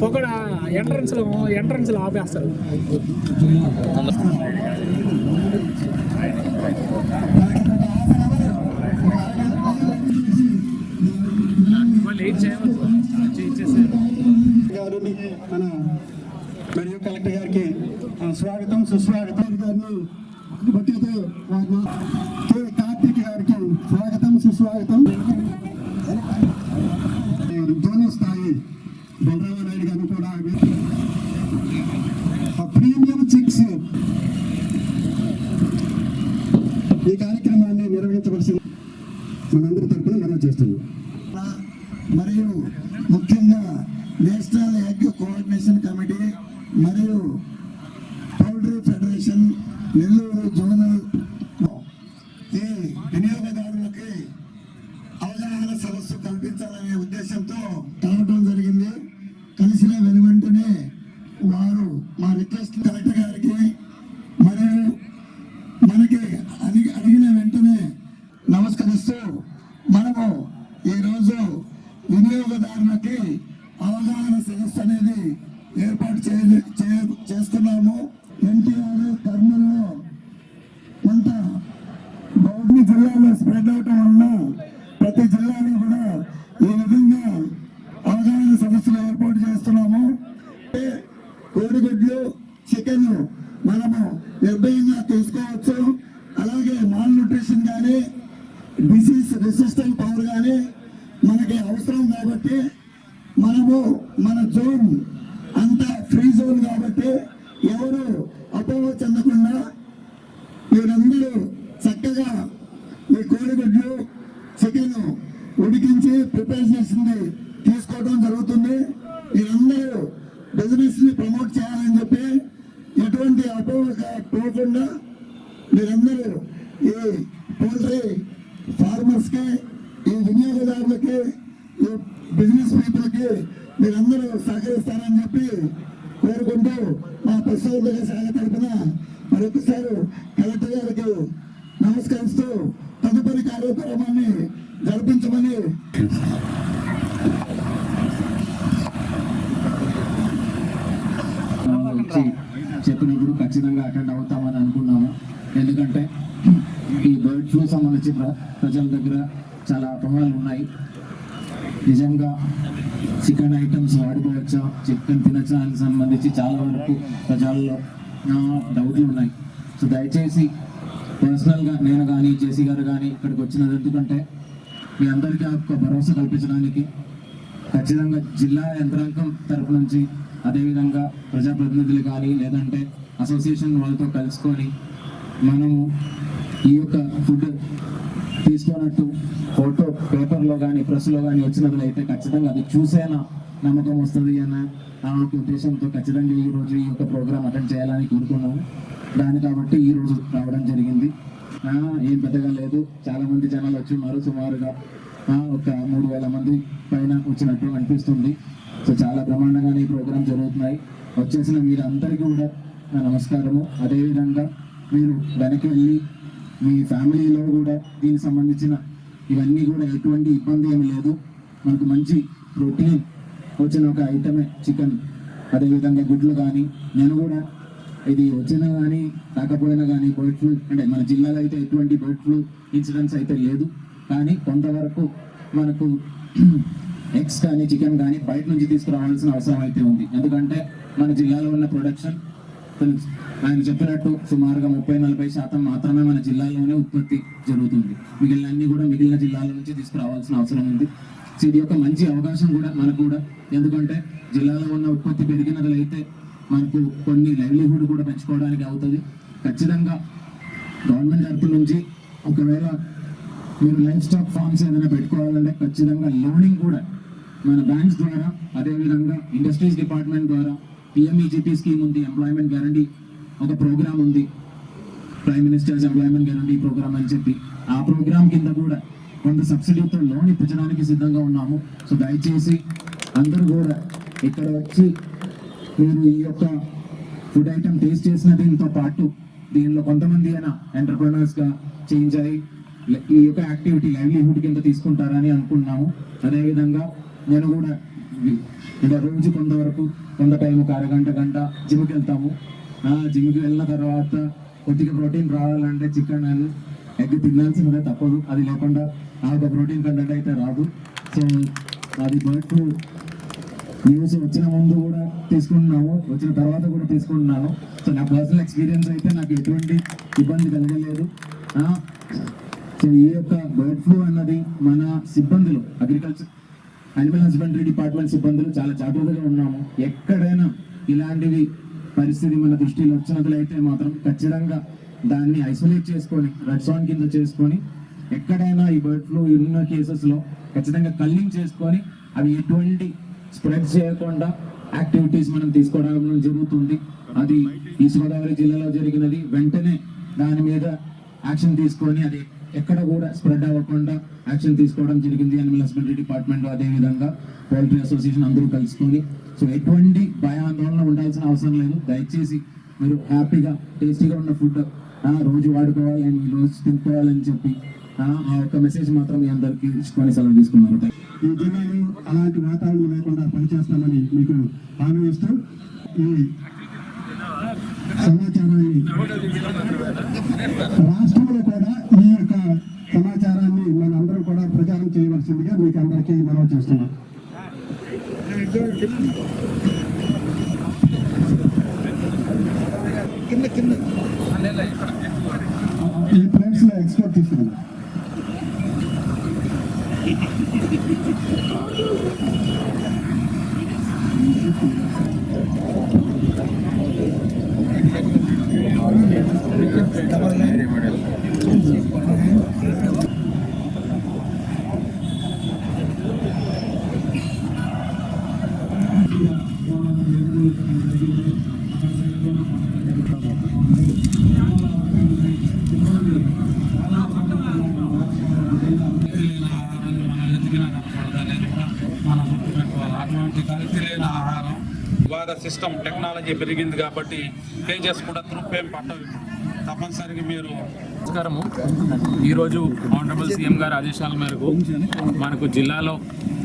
పొగడ ఎంట్రన్స్లో ఎంట్రన్స్లో ఆపేస్తారు మన మరియు కలెక్టర్ గారికి స్వాగతం సుస్వాగతం గారిని బట్టితో కార్తీక్ గారికి స్వాగతం సుస్వాగతం. జోనల్ స్థాయి బలరామనాయుడు గారిని కూడా ఆ, ప్రీమియం చిక్స్ ఈ కార్యక్రమాన్ని నిర్వహించవలసిన మనందరి తరపున మనం చేస్తున్నాం మరియు ముఖ్యంగా నేషనల్ ఎగ్ కోఆర్డినేషన్ కమిటీ మరియు పౌల్ట్రీ ఫెడరేషన్ నెల్లూరు జోనల్ ఈ వినియోగదారులకి అవగాహన సదస్సు కల్పించాలనే ఉద్దేశంతో కలవడం జరిగింది కలిసిన వెను వెంటనే వారు మా రిక్వెస్ట్ కలెక్టర్ గారికి మరియు మనకి అడిగి అడిగిన వెంటనే నమస్కరిస్తూ మనము ఈరోజు వినియోగదారులకి అవగాహన సదస్సు అనేది ఏర్పాటు చేస్తున్నాము. ఎన్టీఆర్ కర్నూలులో కొంత బౌద్ధి జిల్లాలో స్ప్రెడ్ అవటం వలన ప్రతి జిల్లాలో కూడా ఈ విధంగా అవగాహన సదస్సులు ఏర్పాటు చేస్తున్నాము. కోడిగుడ్లు చికెన్ మనము నిర్భయంగా తీసుకోవచ్చు. అలాగే మాల్ న్యూట్రిషన్ కానీ డిసీజ్ రెసిస్టెంట్ పవర్ కానీ మనకి అవసరం కాబట్టి మనము మన జోన్ అంతా ఫ్రీ జోన్ కాబట్టి ఎవరు అపోహ చెందకుండా మీరందరూ చక్కగా మీ కోడిగుడ్లు చికెన్ ఉడికించి ప్రిపేర్ చేసింది తీసుకోవడం జరుగుతుంది. మీరందరూ బిజినెస్ని ప్రమోట్ చేయాలని చెప్పి ఎటువంటి అపోహ పోకుండా మీరందరూ ఈ పోల్ట్రీ ఫార్మర్స్కి ఈ వినియోగదారులకి ఈ బిజినెస్ పీపుల్కి మీరందరూ సహకరిస్తారని చెప్పి కోరుకుంటూ మా పశువుల శాఖ తరఫున మరొకసారి కలెక్టర్ గారికి నమస్కరిస్తూ తదుపరి కార్యక్రమాన్ని జరిపించమని చెప్పినప్పుడు ఖచ్చితంగా అటెండ్ అవుతామని అనుకున్నాము. ఎందుకంటే ఈ బర్డ్ ఫ్లూ సంబంధించి ప్రజల దగ్గర చాలా అపవాలు ఉన్నాయి. నిజంగా చికెన్ ఐటమ్స్ వాడుకోవచ్చా? చికెన్ తినచ్చా? అని సంబంధించి చాలా వరకు ప్రజల్లో డౌట్లు ఉన్నాయి. సో దయచేసి పర్సనల్గా నేను కానీ జేసీ గారు కానీ ఇక్కడికి వచ్చినది ఎందుకంటే మీ అందరికీ ఆ భరోసా కల్పించడానికి ఖచ్చితంగా జిల్లా యంత్రాంగం తరపు నుంచి అదేవిధంగా ప్రజాప్రతినిధులు కానీ లేదంటే అసోసియేషన్ వాళ్ళతో కలుసుకొని మనము ఈ యొక్క ఫుడ్ తీసుకున్నట్టు ఫోటో పేపర్లో కానీ ప్రెస్లో కానీ వచ్చినట్లు అయితే ఖచ్చితంగా అది చూసేనా నమ్మకం వస్తుంది అన్న ఆ ఒక ఉద్దేశంతో ఖచ్చితంగా ఈ రోజు ఈ యొక్క ప్రోగ్రామ్ అటెండ్ చేయాలని కోరుకున్నాము. దాని కాబట్టి ఈ రోజు రావడం జరిగింది. ఏం పెద్దగా లేదు. చాలా మంది జనాలు వచ్చి ఉన్నారు. సుమారుగా ఆ, ఒక మూడు వేల మంది పైన వచ్చినట్టు అనిపిస్తుంది. సో చాలా బ్రహ్మాండంగానే ఈ ప్రోగ్రామ్ జరుగుతున్నాయి. వచ్చేసిన మీరు అందరికీ కూడా నా నమస్కారము. అదేవిధంగా మీరు వెనక్కి వెళ్ళి మీ ఫ్యామిలీలో కూడా దీనికి సంబంధించిన ఇవన్నీ కూడా ఎటువంటి ఇబ్బంది ఏమి లేదు. మనకు మంచి ప్రోటీన్ వచ్చిన ఒక ఐటమే చికెన్. అదేవిధంగా గుడ్లు కానీ నేను కూడా ఇది వచ్చినా కానీ రాకపోయినా కానీ బర్డ్ ఫ్లూ అంటే మన జిల్లాలో అయితే ఎటువంటి బర్డ్ ఫ్లూ ఇన్సిడెంట్స్ అయితే లేదు. కానీ కొంతవరకు మనకు ఎగ్స్ కానీ చికెన్ కానీ బయట నుంచి తీసుకురావాల్సిన అవసరం అయితే ఉంది. ఎందుకంటే మన జిల్లాలో ఉన్న ప్రొడక్షన్ ఆయన చెప్పినట్టు సుమారుగా ముప్పై నలభై శాతం మాత్రమే మన జిల్లాలోనే ఉత్పత్తి జరుగుతుంది. మిగిలిన అన్ని కూడా మిగిలిన జిల్లాల నుంచి తీసుకురావాల్సిన అవసరం ఉంది. ఇది యొక్క మంచి అవకాశం కూడా మనకు కూడా. ఎందుకంటే జిల్లాలో ఉన్న ఉత్పత్తి పెరిగినట్లయితే మనకు కొన్ని లైవ్లీహుడ్ కూడా పెంచుకోవడానికి అవుతుంది. ఖచ్చితంగా గవర్నమెంట్ తరపు నుంచి ఒకవేళ మీరు లైఫ్ స్టాక్ ఫార్మ్స్ ఏదైనా పెట్టుకోవాలంటే ఖచ్చితంగా లోనింగ్ కూడా మన బ్యాంక్స్ ద్వారా అదేవిధంగా ఇండస్ట్రీస్ డిపార్ట్మెంట్ ద్వారా పిఎంఈజీపీ స్కీమ్ ఉంది ఎంప్లాయ్మెంట్ గ్యారంటీ ఒక ప్రోగ్రామ్ ఉంది. Prime minister's employment guarantee programme అని చెప్పి. ఆ ప్రోగ్రామ్ కింద కూడా కొంత సబ్సిడీతో లోన్ ఇప్పించడానికి సిద్ధంగా ఉన్నాము. సో దయచేసి అందరూ కూడా ఇక్కడ వచ్చి మీరు ఈ యొక్క ఫుడ్ ఐటమ్ టేస్ట్ చేసిన దీంతో పాటు దీనిలో కొంతమంది అయినా ఎంటర్ప్రినర్స్గా చేంజ్ అయ్యి ఈ యొక్క యాక్టివిటీ లైవ్లీహుడ్ కింద తీసుకుంటారని అనుకున్నాము అదేవిధంగా నేను కూడా రోజు కొంతవరకు కొంత టైం ఒక అరగంట గంట జిమ్కి వెళ్తాము. జిమ్కి వెళ్ళిన తర్వాత కొద్దిగా ప్రోటీన్ రావాలంటే చికెన్ అని ఎగ్ తినాల్సిందే తప్పదు. అది లేకుండా ఆ యొక్క ప్రోటీన్ కంటెంట్ అయితే రాదు. సో అది బర్డ్ ఫ్లూ న్యూస్ వచ్చిన ముందు కూడా తీసుకుంటున్నాము. వచ్చిన తర్వాత కూడా తీసుకుంటున్నాను. సో నా పర్సనల్ ఎక్స్పీరియన్స్ అయితే నాకు ఎటువంటి ఇబ్బంది కలగలేదు. సో ఈ యొక్క బర్డ్ ఫ్లూ అన్నది మన సిబ్బందులు అగ్రికల్చర్ అనిమల్ హస్బెండరీ డిపార్ట్మెంట్ సిబ్బందులు చాలా జాగ్రత్తగా ఉన్నాము. ఎక్కడైనా ఇలాంటివి పరిస్థితి మన దృష్టిలో వచ్చినట్లయితే మాత్రం ఖచ్చితంగా దాన్ని ఐసోలేట్ చేసుకొని రెడ్ జోన్ కింద చేసుకొని ఎక్కడైనా ఈ బర్డ్ ఫ్లూ ఉన్న కేసెస్లో ఖచ్చితంగా కల్లింగ్ చేసుకొని అవి ఎటువంటి స్ప్రెడ్ చేయకుండా యాక్టివిటీస్ మనం తీసుకోవడం జరుగుతుంది. అది ఈస్ట్ గోదావరి జిల్లాలో జరిగినది. వెంటనే దాని మీద యాక్షన్ తీసుకొని అది ఎక్కడ కూడా స్ప్రెడ్ అవ్వకుండా యాక్షన్ తీసుకోవడం జరిగింది. అనిమల్ హస్బెండరీ డిపార్ట్మెంట్ అదే విధంగా పౌల్ట్రీ అసోసియేషన్ అందరూ కలుసుకొని. సో ఎటువంటి భయాందోళన ఉండాల్సిన అవసరం లేదు. దయచేసి మీరు హ్యాపీగా టేస్టీగా ఉన్న ఫుడ్ రోజు వాడుకోవాలి అని రోజు తినుకోవాలని చెప్పి ఆ యొక్క మెసేజ్ మాత్రం మీ అందరికీ ఇచ్చుకొని సెలవు తీసుకున్నారు ఈ జిల్లాలో అలాంటి వాతావరణం లేకుండా పనిచేస్తామని మీకు హామీ ఇస్తూ ఈ సమాచారాన్ని రాష్ట్రంలో కూడా ఈ యొక్క సమాచారాన్ని మనందరూ కూడా ప్రచారం చేయవలసిందిగా మీకు అందరికీ మనవి చేస్తున్నాం ఈ ప్లేట్స్లో ఎక్స్పోర్ట్ తీసుకున్నాం సిస్టమ్ టెక్నాలజీ పెరిగింది కాబట్టి తేజస్ కూడా తృప్పేం పట్టవు తప్పనిసరిగా మీరు నమస్కారము. ఈరోజు ఆనరబుల్ సీఎం గారి ఆదేశాల మేరకు మనకు జిల్లాలో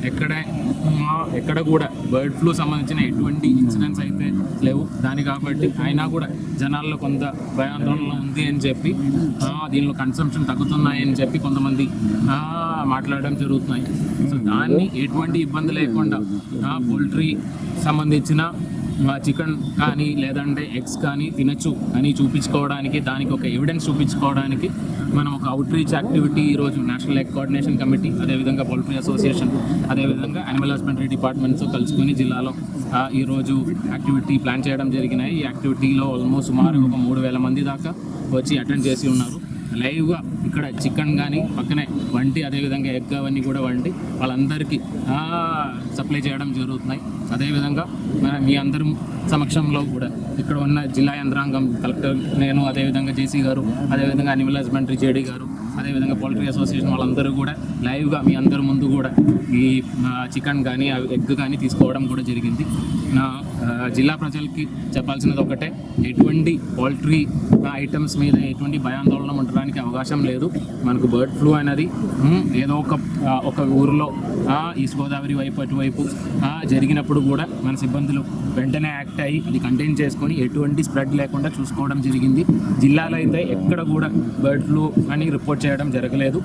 ఎక్కడ ఎక్కడ కూడా బర్డ్ ఫ్లూ సంబంధించిన ఎటువంటి ఇన్సిడెంట్స్ అయితే లేవు. దాని కాబట్టి అయినా కూడా జనాల్లో కొంత భయాందోళన ఉంది అని చెప్పి దీనిలో కన్సంప్షన్ తగ్గుతున్నాయని చెప్పి కొంతమంది మాట్లాడడం జరుగుతున్నాయి. సో దాన్ని ఎటువంటి ఇబ్బంది లేకుండా పోల్ట్రీ సంబంధించిన చికెన్ కానీ లేదంటే ఎగ్స్ కానీ తినచ్చు అని చూపించుకోవడానికి దానికి ఒక ఎవిడెన్స్ చూపించుకోవడానికి మనం ఒక అవుట్రీచ్ యాక్టివిటీ ఈరోజు నేషనల్ ఎగ్ కోఆర్డినేషన్ కమిటీ అదేవిధంగా పౌల్ట్రీ అసోసియేషన్ అదేవిధంగా యానిమల్ హస్బెండరీ డిపార్ట్మెంట్తో కలుసుకొని జిల్లాలో ఈరోజు యాక్టివిటీ ప్లాన్ చేయడం జరిగినాయి. ఈ యాక్టివిటీలో ఆల్మోస్ట్ సుమారు ఒక మూడు వేల మంది దాకా వచ్చి అటెండ్ చేసి ఉన్నారు. లైవ్గా ఇక్కడ చికెన్ కానీ పక్కనే వంటి అదేవిధంగా ఎగ్ అవన్నీ కూడా వండి వాళ్ళందరికీ సప్లై చేయడం జరుగుతున్నాయి. అదేవిధంగా మన మీ అందరం సమక్షంలో కూడా ఇక్కడ ఉన్న జిల్లా యంత్రాంగం కలెక్టర్ నేను అదేవిధంగా జేసీ గారు అదేవిధంగా అనిమల్ హస్బెండరీ జేడీ గారు అదేవిధంగా పౌల్ట్రీ అసోసియేషన్ వాళ్ళందరూ కూడా లైవ్గా మీ అందరి ముందు కూడా ఈ చికెన్ కానీ ఎగ్ కానీ తీసుకోవడం కూడా జరిగింది. నా జిల్లా ప్రజలకి చెప్పాల్సినది ఒకటే. ఎటువంటి పౌల్ట్రీ ఐటమ్స్ మీద ఎటువంటి భయాందోళన ఉండడానికి అవకాశం లేదు. మనకు బర్డ్ ఫ్లూ అనేది ఏదో ఒక ఒక ఊరిలో ఈస్ట్ గోదావరి వైపు అటువైపు జరిగినప్పుడు కూడా మన సిబ్బందులు వెంటనే యాక్ట్ అయ్యి అది కంటైన్ చేసుకొని ఎటువంటి స్ప్రెడ్ లేకుండా చూసుకోవడం జరిగింది. జిల్లాలో అయితే ఎక్కడ కూడా బర్డ్ ఫ్లూ అని రిపోర్ట్ చేయడం జరగలేదు.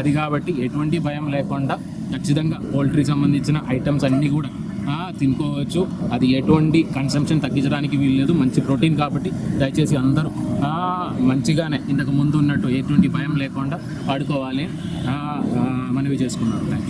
అది కాబట్టి ఎటువంటి భయం లేకుండా ఖచ్చితంగా పోల్ట్రీ సంబంధించిన ఐటమ్స్ అన్నీ కూడా తినుకోవచ్చు. అది ఎటువంటి కన్సంప్షన్ తగ్గించడానికి వీల్లేదు. మంచి ప్రోటీన్ కాబట్టి దయచేసి అందరూ మంచిగానే ఇంతకు ముందు ఉన్నట్టు ఎటువంటి భయం లేకుండా వాడుకోవాలి మనవి చేసుకున్నాను థ్యాంక్